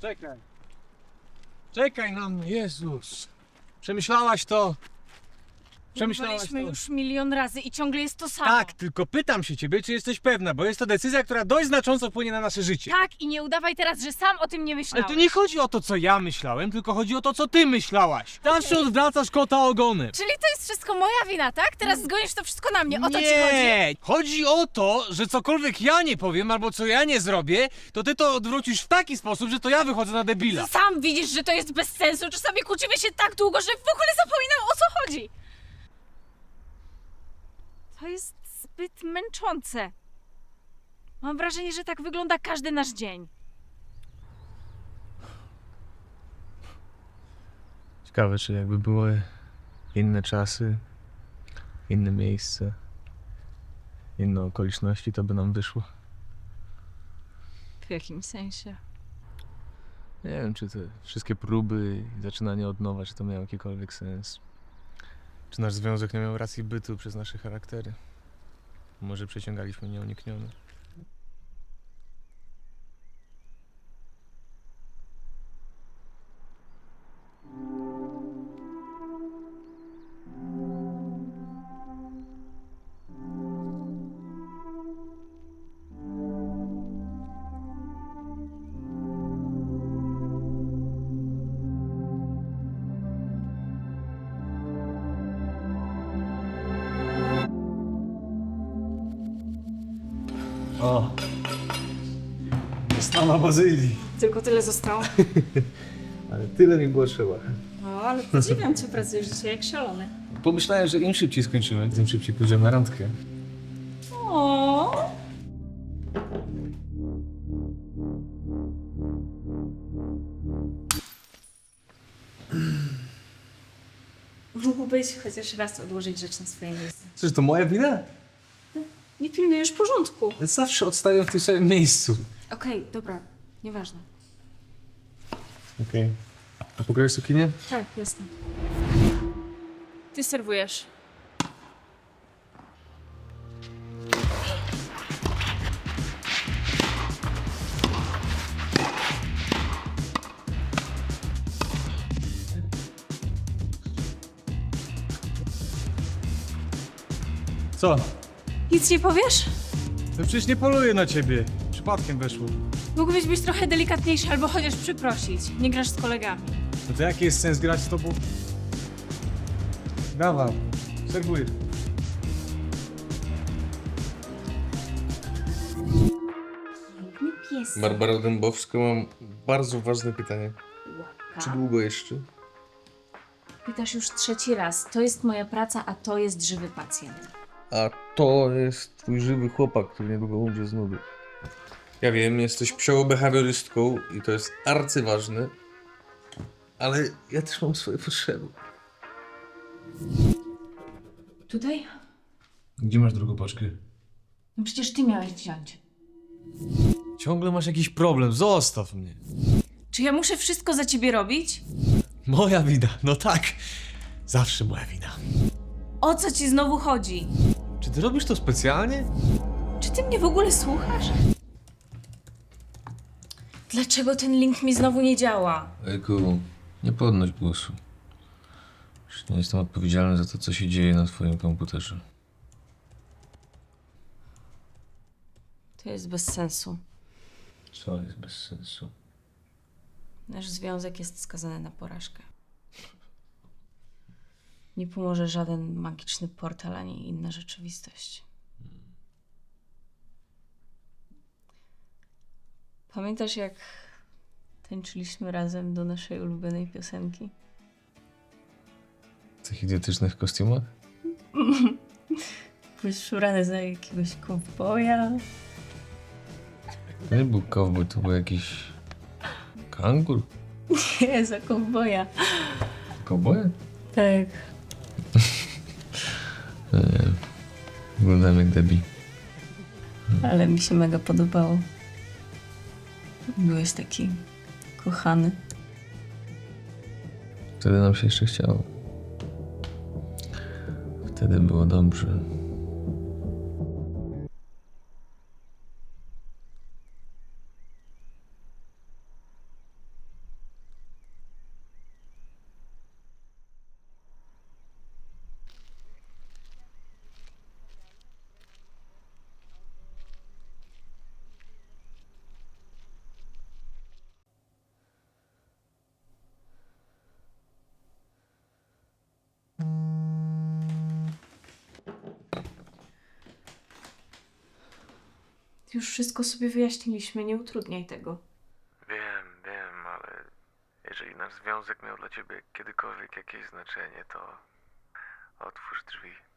Czekaj. Czekaj na mnie, Jezus. Przemyślałaś to? Przemyślałaś to? Już milion razy i ciągle jest to samo. Tak, tylko pytam się ciebie, czy jesteś pewna, bo jest to decyzja, która dość znacząco wpłynie na nasze życie. Tak, i nie udawaj teraz, że sam o tym nie Ale myślałeś. to nie chodzi o to, co ja myślałem, tylko chodzi o to, co ty myślałaś. Zawsze odwracasz kota ogonem. Czyli to jest wszystko moja wina, tak? Teraz zgonisz to wszystko na mnie, o to ci chodzi? nie, chodzi o to, że cokolwiek ja nie powiem albo co ja nie zrobię, to ty to odwrócisz w taki sposób, że to ja wychodzę na debila. Sam widzisz, że to jest bez sensu. Czasami kłócimy się tak długo, że w ogóle zapominam o co chodzi. To jest zbyt męczące. Mam wrażenie, że tak wygląda każdy nasz dzień. Ciekawe, czy jakby były inne czasy, inne miejsce, inne okoliczności, to by nam wyszło. W jakim sensie? Nie wiem, czy te wszystkie próby i zaczynanie od nowa, czy to miało jakikolwiek sens. Czy nasz związek nie miał racji bytu przez nasze charaktery? Może przeciągaliśmy nieuniknione. O! Jest mama Bazylii. Tylko tyle zostało. Ale tyle mi było trzeba. No, ale podziwiam cię, pracujesz dzisiaj jak szalony. Pomyślałem, że im szybciej skończymy, tym szybciej pójdziemy na randkę. O. Mógłbyś chociaż raz odłożyć rzecz na swoje miejsce. Czyż to moja wina? Nie pilnujesz porządku. Zawsze odstaję w tym samym miejscu. Okej, dobra, nieważne. Okej. A pograłeś sukinie? Tak, jasne. Ty serwujesz. Co? Nic nie powiesz? No przecież nie poluję na ciebie. Przypadkiem weszło. Mógłbyś być trochę delikatniejszy albo chociaż przeprosić. Nie grasz z kolegami. No to jaki jest sens grać z tobą? Dawaj, serwuję. Nie pies. Barbara Dębowska, mam bardzo ważne pytanie. Czy długo jeszcze? Pytasz już trzeci raz. To jest moja praca, a to jest żywy pacjent. A to jest twój żywy chłopak, który niedługo umrze z nudy. Ja wiem, jesteś psiołobehawiorystką i to jest arcyważne, ale ja też mam swoje potrzeby. Tutaj? Gdzie masz drugą paczkę? No przecież ty miałeś wziąć. Ciągle masz jakiś problem, zostaw mnie. Czy ja muszę wszystko za ciebie robić? Moja wina, no tak. Zawsze moja wina. O co ci znowu chodzi? Czy ty robisz to specjalnie? Czy ty mnie w ogóle słuchasz? Dlaczego ten link mi znowu nie działa? Ejku, nie podnoś głosu. Już nie jestem odpowiedzialny za to, co się dzieje na twoim komputerze. To jest bez sensu. Co jest bez sensu? Nasz związek jest skazany na porażkę. Nie pomoże żaden magiczny portal ani inna rzeczywistość. Pamiętasz, jak tańczyliśmy razem do naszej ulubionej piosenki? W tych idiotycznych kostiumach? Byłeś ubrany za jakiegoś kowboja. To nie był cowboy, to był jakiś... kangur? Nie, za kowboja. Cowboy? Tak. Wyglądałem jak Debbie. Ale mi się mega podobało. Byłeś taki kochany. Wtedy nam się jeszcze chciało. Wtedy było dobrze. Już wszystko sobie wyjaśniliśmy, nie utrudniaj tego. Wiem, wiem, ale jeżeli nasz związek miał dla ciebie kiedykolwiek jakieś znaczenie, to otwórz drzwi.